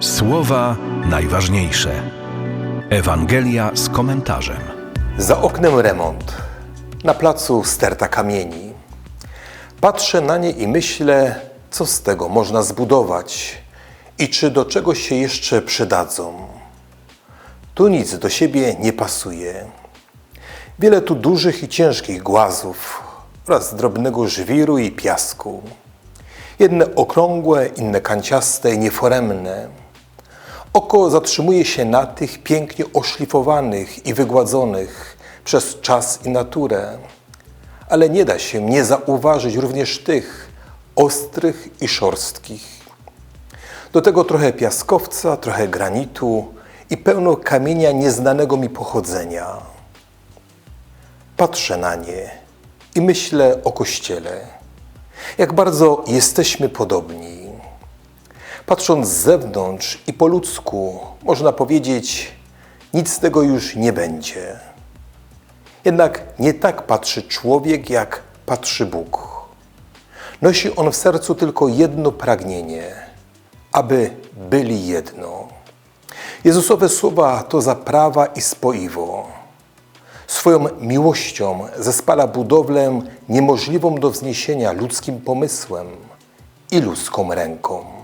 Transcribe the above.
Słowa najważniejsze. Ewangelia z komentarzem. Za oknem remont. Na placu sterta kamieni. Patrzę na nie i myślę, co z tego można zbudować i czy do czegoś się jeszcze przydadzą. Tu nic do siebie nie pasuje. Wiele tu dużych i ciężkich głazów oraz drobnego żwiru i piasku. Jedne okrągłe, inne kanciaste i nieforemne. Oko zatrzymuje się na tych pięknie oszlifowanych i wygładzonych przez czas i naturę, ale nie da się nie zauważyć również tych ostrych i szorstkich. Do tego trochę piaskowca, trochę granitu i pełno kamienia nieznanego mi pochodzenia. Patrzę na nie i myślę o Kościele. Jak bardzo jesteśmy podobni. Patrząc z zewnątrz i po ludzku, można powiedzieć, nic z tego już nie będzie. Jednak nie tak patrzy człowiek, jak patrzy Bóg. Nosi on w sercu tylko jedno pragnienie, aby byli jedno. Jezusowe słowa to zaprawa i spoiwo. Swoją miłością zespala budowlę niemożliwą do wzniesienia ludzkim pomysłem i ludzką ręką.